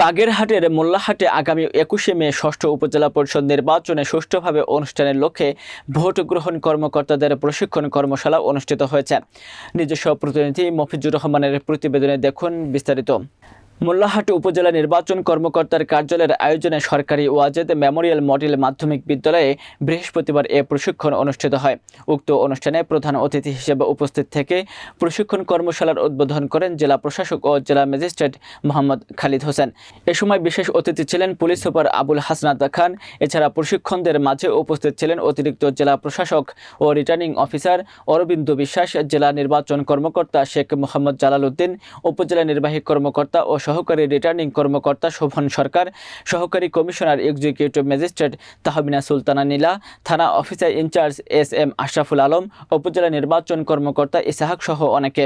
বাগেরহাটের মোল্লাহাটে আগামী একুশে মে ষষ্ঠ উপজেলা পরিষদ নির্বাচনে সুষ্ঠুভাবে অনুষ্ঠানের লক্ষ্যে ভোট গ্রহণ কর্মকর্তাদের প্রশিক্ষণ কর্মশালা অনুষ্ঠিত হয়েছে। নিজস্ব প্রতিনিধি মফিজুর রহমানের প্রতিবেদনে দেখুন বিস্তারিত। মোল্লাহাট উপজেলা নির্বাচন কর্মকর্তার কার্যালয়ের আয়োজনে সরকারি ওয়াজেদ মেমোরিয়াল মডেল মাধ্যমিক বিদ্যালয়ে বৃহস্পতিবার এ প্রশিক্ষণ অনুষ্ঠিত হয়। উক্ত অনুষ্ঠানে প্রধান অতিথি হিসেবে উপস্থিত থেকে প্রশিক্ষণ কর্মশালার উদ্বোধন করেন জেলা প্রশাসক ও জেলা ম্যাজিস্ট্রেট মোহাম্মদ খালিদ হোসেন। এ সময় বিশেষ অতিথি ছিলেন পুলিশ সুপার আবুল হাসনাত খান। এছাড়া প্রশিক্ষণদের মাঝে উপস্থিত ছিলেন অতিরিক্ত জেলা প্রশাসক ও রিটার্নিং অফিসার অরবিন্দ বিশ্বাস, জেলা নির্বাচন কর্মকর্তা শেখ মোহাম্মদ জালাল উদ্দিন, উপজেলা নির্বাহী কর্মকর্তা ও সহকারী রিটার্নিং কর্মকর্তা শোভন সরকার, সহকারী commissioner executive magistrate Tahmina Sultana Nila, থানা officer in charge S M Ashraful Alam, upazila নির্বাচন কর্মকর্তা ইসাহাক সহ অনেকে।